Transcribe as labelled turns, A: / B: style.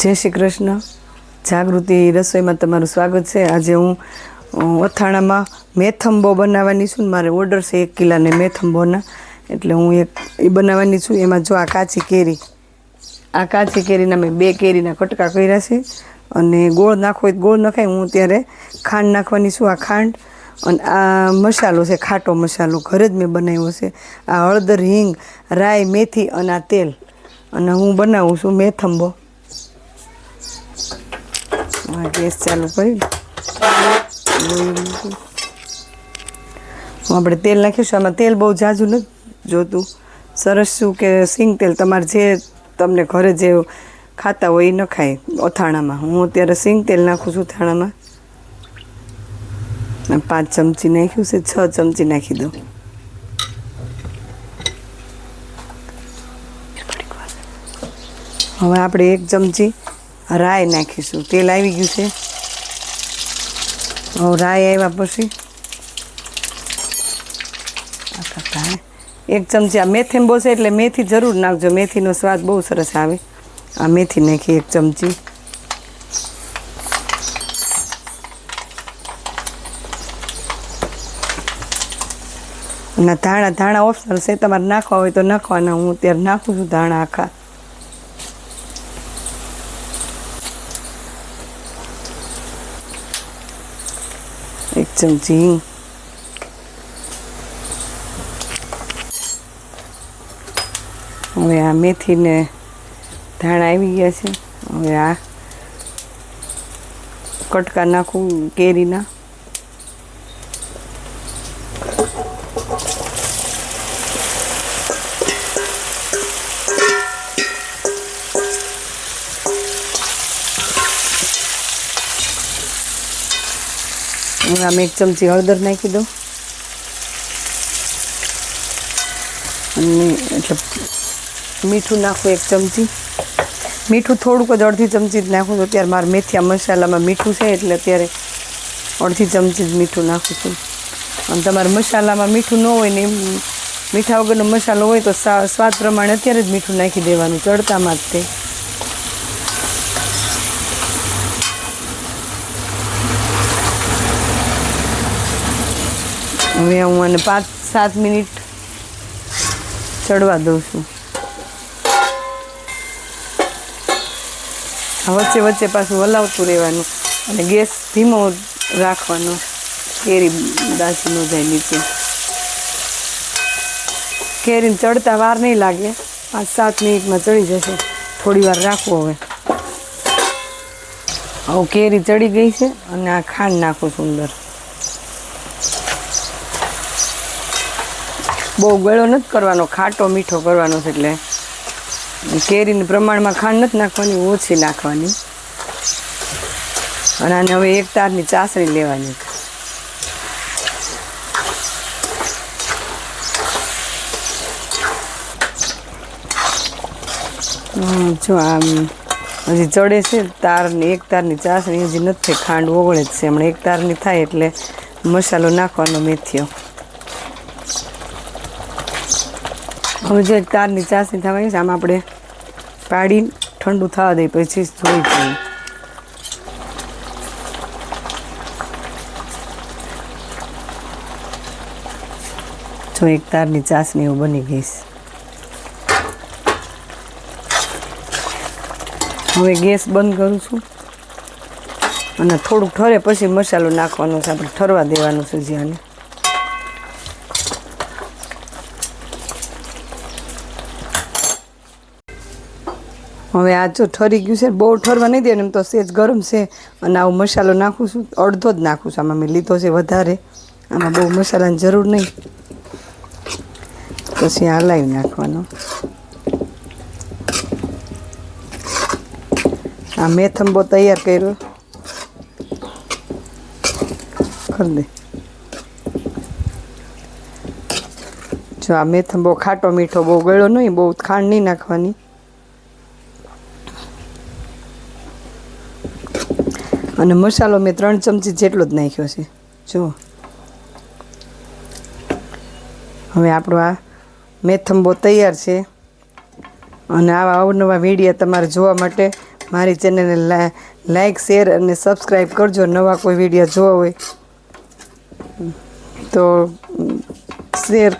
A: જય શ્રી કૃષ્ણ. જાગૃતિ રસોઈમાં તમારું સ્વાગત છે. આજે હું અથાણામાં મેથંબો બનાવવાની છું ને મારે ઓર્ડર છે એક કિલાને મેથંબોના. એટલે હું એક એ બનાવવાની છું. એમાં જો આ કાચી કેરી, આ કાચી કેરીના મેં બે કેરીના કટકા કર્યા છે. અને ગોળ નાખવો હોય ગોળ નખાય. હું ત્યારે ખાંડ નાખવાની છું આ ખાંડ. અને આ મસાલો છે, ખાટો મસાલો. ઘરે જ મેં બનાવ્યો છે. આ હળદર, હિંગ, રાઈ, મેથી અને આ તેલ. અને હું બનાવું છું મેથંબો. ગેસ ચાલુ કરી હું આપણે તેલ નાખીશું આમાં તેલ બહુ જાજુ નથી જોતું. સરસ શું કે સિંગ તેલ તમારે જે તમને ઘરે જે ખાતા હોય એ ન ખાય અથાણામાં. હું અત્યારે સિંગ તેલ નાખું છું અથાણામાં. પાંચ ચમચી નાખ્યું છે, છ ચમચી નાખી દઉં. હવે આપણે એક ચમચી રાઈ નાખીશું. તેલ આવી ગયું છે. હવે રાય આવ્યા પછી એક ચમચી આ મેથીમ્બો છે એટલે મેથી જરૂર નાખજો. મેથીનો સ્વાદ બહુ સરસ આવે. આ મેથી નાખી એક ચમચી. અને ધાણા ધાણા ઓપ્શનલ છે. તમારે નાખવા હોય તો નાખવાના. હું અત્યારે નાખું છું ધાણા આખા. ચમચી હવે આ મેથીને ધાણા આવી ગયા છે હવે આ કટકા નાખું કેરીના હવે આમ એક ચમચી હળદર નાખી દઉં. અને એટલે મીઠું નાખું એક ચમચી. મીઠું થોડુંક જ અડધી ચમચી જ નાખું છું. અત્યારે મારા મેથીયા મસાલામાં મીઠું છે એટલે અત્યારે અડધી ચમચી જ મીઠું નાખું છું. અને તમારે મસાલામાં મીઠું ન હોય ને મીઠા વગરનો મસાલો હોય તો સ્વાદ પ્રમાણે અત્યારે જ મીઠું નાખી દેવાનું, ચડતામાં જ તે. હવે હું આને પાંચ, સાત મિનિટ ચડવા દઉં છું. વચ્ચે વચ્ચે પાછું હલાવતું રહેવાનું અને ગેસ ધીમો રાખવાનો. કેરી દાસી ન જાય નીચે. કેરીને ચડતા વાર નહીં લાગે. પાંચ, સાત મિનિટમાં ચડી જશે. થોડી વાર રાખવો હવે. હવે કેરી ચડી ગઈ છે અને આ ખાંડ નાખું સુંદર બહુ ગળો નથી કરવાનો, ખાટો મીઠો કરવાનો છે એટલે. કેરીને પ્રમાણમાં ખાંડ નથી નાખવાની, ઓછી નાખવાની. અને આને હવે એક તારની ચાસણી લેવાની. જો આમ, હજી ચડે છે તારની, એક તારની ચાસણી, હજી નથી ખાંડ ઓગળે જ છે. હમણાં એક તારની થાય એટલે મસાલો નાખવાનો મેથીઓ હવે જે તારની ચાસણી થવાની છે, આમ આપણે પાડી ઠંડુ થવા દઈએ, પછી જોઈ જોઈએ જો એક તારની ચાસણી એવું બની ગઈ હવે ગેસ બંધ કરું છું. અને થોડુંક ઠરે, પછી મસાલો નાખવાનો છે, આપણે ઠરવા દેવાનું છે, જ્યાં હવે આ જો ઠરી ગયું છે, બહુ ઠરવા નહીં દે એમ તો સેજ ગરમ છે. અને આવો મસાલો નાખું છું, અડધો જ નાખું છું. આમાં મેં લીધો છે વધારે. આમાં બહુ મસાલાની જરૂર નહીં. પછી હલાવી નાખવાનો. આ મેથંબો તૈયાર કર્યો. કરી દે. જો આ મેથંબો ખાટો મીઠો બહુ ગળ્યો નહીં, બહુ ખાંડ નહીં નાખવાની. અને મસાલો મેં ત્રણ ચમચી જેટલો જ નાખ્યો છે. જો હવે આપણો આ મેથંબો તૈયાર છે. અને આવા અવનવા વીડિયો તમારે જોવા માટે મારી ચેનલને લાઈક, શેર અને સબસ્ક્રાઈબ કરજો. નવા કોઈ વીડિયો જોવા હોય તો, શેર